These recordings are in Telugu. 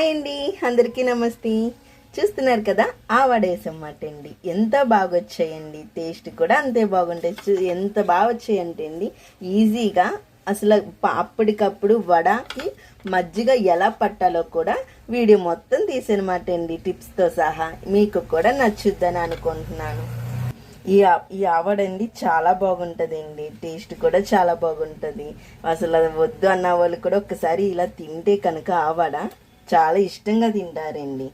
హాయ్ అండి అందరికీ నమస్తే. చూస్తున్నారు కదా ఆ మాట అండి ఎంత బాగా వచ్చాయండి టేస్ట్ కూడా అంతే బాగుంటాయి. చూ- ఎంత బాగా వచ్చాయంటే అండి ఈజీగా అసలు అప్పటికప్పుడు వడకి మజ్జిగ ఎలా పట్టాలో కూడా వీడియో మొత్తం తీసానమాట అండి టిప్స్తో సహా. మీకు కూడా నచ్చుద్దని అనుకుంటున్నాను. ఈ ఆ- ఈ ఆవడండి చాలా బాగుంటుందండి టేస్ట్ కూడా చాలా బాగుంటుంది. అసలు అది వద్దు అన్న వాళ్ళు కూడా ఒకసారి ఇలా తింటే కనుక ఆవడ చాలా ఇష్టంగా తింటారండి.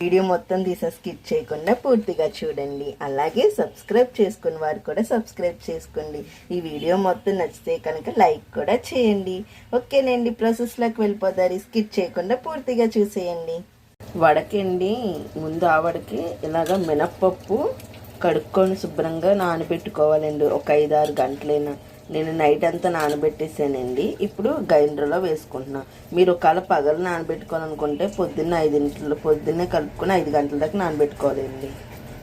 వీడియో మొత్తం తీసి స్కిప్ చేయకుండా పూర్తిగా చూడండి. అలాగే సబ్స్క్రైబ్ చేసుకున్న వారు కూడా సబ్స్క్రైబ్ చేసుకోండి. ఈ వీడియో మొత్తం నచ్చితే కనుక లైక్ కూడా చేయండి. ఓకేనండి ప్రాసెస్లోకి వెళ్ళిపోతారు. స్కిప్ చేయకుండా పూర్తిగా చూసేయండి. వడకండి. ముందు ఆవడకి ఇలాగ మినప్పప్పు కడుక్కొని శుభ్రంగా నానబెట్టుకోవాలండి. ఒక ఐదు ఆరు గంటలైనా. నేను నైట్ అంతా నానబెట్టేసానండి. ఇప్పుడు గ్రైండర్లో వేసుకుంటున్నా. మీరు ఒకవేళ పగలు నానబెట్టుకోవాలనుకుంటే పొద్దున్న ఐదింటిలో పొద్దున్నే కలుపుకొని ఐదు గంటల దాకా నానబెట్టుకోవాలండి.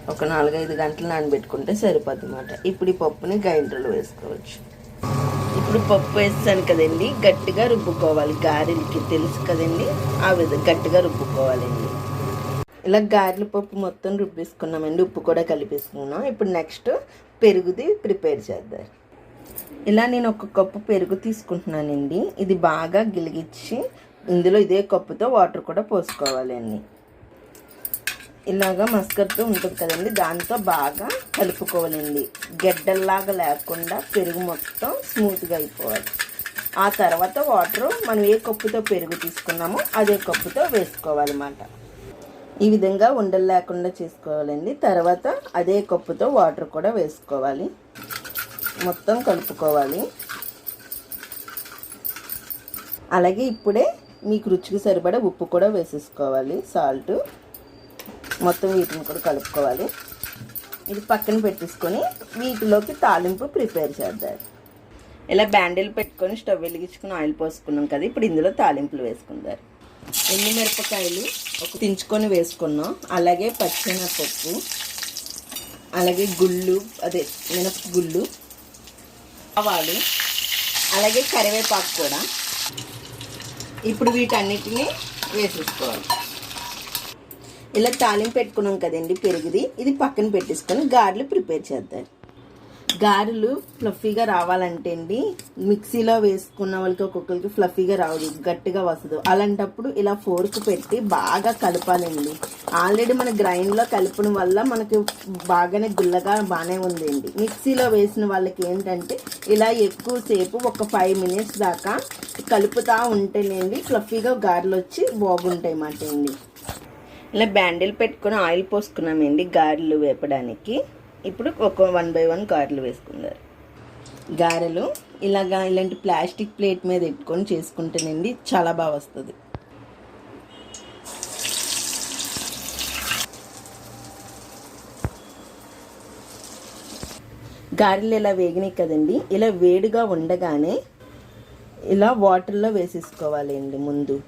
ఒక నాలుగైదు గంటలు నానబెట్టుకుంటే సరిపోద్ది అన్నమాట ఇప్పుడు ఈ పప్పుని గ్రైండర్లో వేసుకోవచ్చు. ఇప్పుడు పప్పు వేస్తాను కదండి. గట్టిగా రుబ్బుకోవాలి. గారెలకి తెలుసు కదండి. ఆ విధంగా గట్టిగా రుబ్బుకోవాలండి. ఇలా గారెల పప్పు మొత్తం రుబ్బేసుకున్నామండి. ఉప్పు కూడా కలిపేసుకున్నాం. ఇప్పుడు నెక్స్ట్ పెరుగుది ప్రిపేర్ చేద్దాం. ఇలా నేను ఒక కప్పు పెరుగు తీసుకుంటున్నానండి. ఇది బాగా గిలిగిచ్చి ఇందులో ఇదే కప్పుతో వాటర్ కూడా పోసుకోవాలండి ఇలాగా మస్కర్తో ఉంటుంది కదండి దాంతో బాగా కలుపుకోవాలండి. గెడ్డల్లాగా లేకుండా పెరుగు మొత్తం స్మూత్గా అయిపోవాలి. ఆ తర్వాత వాటర్ మనం ఏ కప్పుతో పెరుగు తీసుకున్నామో అదే కప్పుతో వేసుకోవాలన్నమాట. ఈ విధంగా ఉండలు లేకుండా చేసుకోవాలండి. తర్వాత అదే కప్పుతో వాటర్ కూడా వేసుకోవాలి. మొత్తం కలుపుకోవాలి. అలాగే ఇప్పుడే మీకు రుచికి సరిపడే ఉప్పు కూడా వేసేసుకోవాలి సాల్ట్. మొత్తం వీటిని కూడా కలుపుకోవాలి. ఇది పక్కన పెట్టేసుకొని వీటిలోకి తాలింపు ప్రిపేర్ చేద్దాం. ఇలా బ్యాండిల్ పెట్టుకొని స్టవ్ వెలిగించుకుని ఆయిల్ పోసుకున్నాం కదా ఇప్పుడు ఇందులో తాలింపులు వేసుకుందారు ఎన్ని మిరపకాయలు ఒక తించుకొని వేసుకున్నాం. అలాగే పచ్చెనపప్పు అలాగే గుళ్ళు అదే మినప గుళ్ళు ఆవాలు అలాగే కరివేపాకు కూడా. ఇప్పుడు వీటన్నిటిని వేసేసుకోవాలి. ఇలా తాలింపు పెట్టుకున్నాం కదండి పెరుగుది. ఇది పక్కన పెట్టేసుకొని గారెలు ప్రిపేర్ చేద్దాం. గారెలు ఫ్లఫీగా రావాలంటే అండి మిక్సీలో వేసుకున్న వాళ్ళకి ఒక్కొక్కరికి ఫ్లఫీగా రావదు గట్టిగా వస్తుంది. అలాంటప్పుడు ఇలా ఫోర్క్ పెట్టి బాగా కలపాలండి. ఆల్రెడీ మన గ్రైండ్లో కలపడం వల్ల మనకి బాగానే గుల్లగా బాగానే ఉందండి. మిక్సీలో వేసిన వాళ్ళకి ఏంటంటే ఇలా ఎక్కువసేపు ఒక ఫైవ్ మినిట్స్ దాకా కలుపుతూ ఉంటేనేండి ఫ్లఫీగా గారెలు వచ్చి బాగుంటాయి మాట అండి. ఇలా బ్యాండిల్ పెట్టుకొని ఆయిల్ పోసుకున్నామండి గారెలు వేపడానికి. ఇప్పుడు ఒక వన్ బై వన్ గారెలు వేసుకున్నారు గారెలు ఇలాగా ఇలాంటి ప్లాస్టిక్ ప్లేట్ మీద పెట్టుకొని చేసుకుంటేనండి చాలా బాగా వస్తుంది. గారెలు ఇలా వేగినాయి కదండి. ఇలా వేడిగా ఉండగానే ఇలా వాటర్లో వేసేసుకోవాలండి ముందు.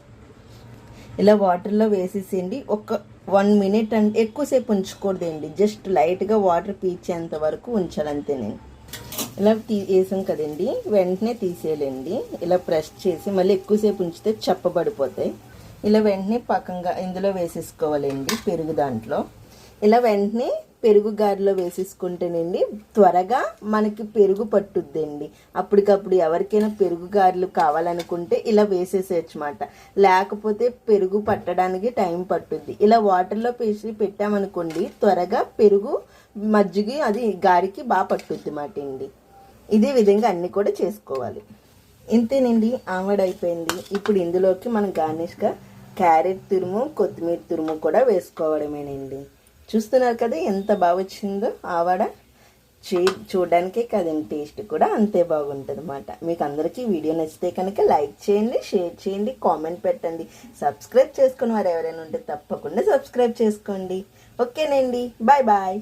ఇలా వాటర్లో వేసేసేయండి. ఒక వన్ మినిట్ అంటే ఎక్కువసేపు ఉంచకూడదండి. జస్ట్ లైట్గా వాటర్ పీల్చేంత వరకు ఉంచాలంతే నేను ఇలా తీ వేసాం కదండి. వెంటనే తీసేయాలండి. ఇలా ప్రెస్ చేసి మళ్ళీ ఎక్కువసేపు ఉంచితే చెప్పబడిపోతాయి. ఇలా వెంటనే పక్కంగా ఇందులో వేసేసుకోవాలండి. పెరుగు దాంట్లో. ఇలా వెంటనే పెరుగు గారిలో వేసేసుకుంటేనండి త్వరగా మనకి పెరుగు పట్టుద్దండి. అప్పటికప్పుడు ఎవరికైనా పెరుగు గారెలు కావాలనుకుంటే ఇలా వేసేసేయచ్చు అనమాట లేకపోతే పెరుగు పట్టడానికి టైం పట్టుద్ది. ఇలా వాటర్లో పేసి పెట్టామనుకోండి త్వరగా పెరుగు మజ్జిగ అది గారికి బాగా పట్టుద్ది మాట అండి. ఇదే విధంగా అన్ని కూడా చేసుకోవాలి. ఇంతేనండి ఆవిడ అయిపోయింది. ఇప్పుడు ఇందులోకి మనం గార్నిష్గా క్యారెట్ తురుము కొత్తిమీర తురుము కూడా వేసుకోవడమేనండి. చూస్తున్నారు కదా ఎంత బాగా వచ్చిందో ఆవాడ. చే చూడడానికే కదండి టేస్ట్ కూడా అంతే బాగుంటుంది అనమాట మీకు అందరికీ వీడియో నచ్చితే కనుక లైక్ చేయండి షేర్ చేయండి కామెంట్ పెట్టండి. సబ్స్క్రైబ్ చేసుకుని వారు ఎవరైనా ఉంటే తప్పకుండా సబ్స్క్రైబ్ చేసుకోండి. ఓకేనండి బాయ్ బాయ్.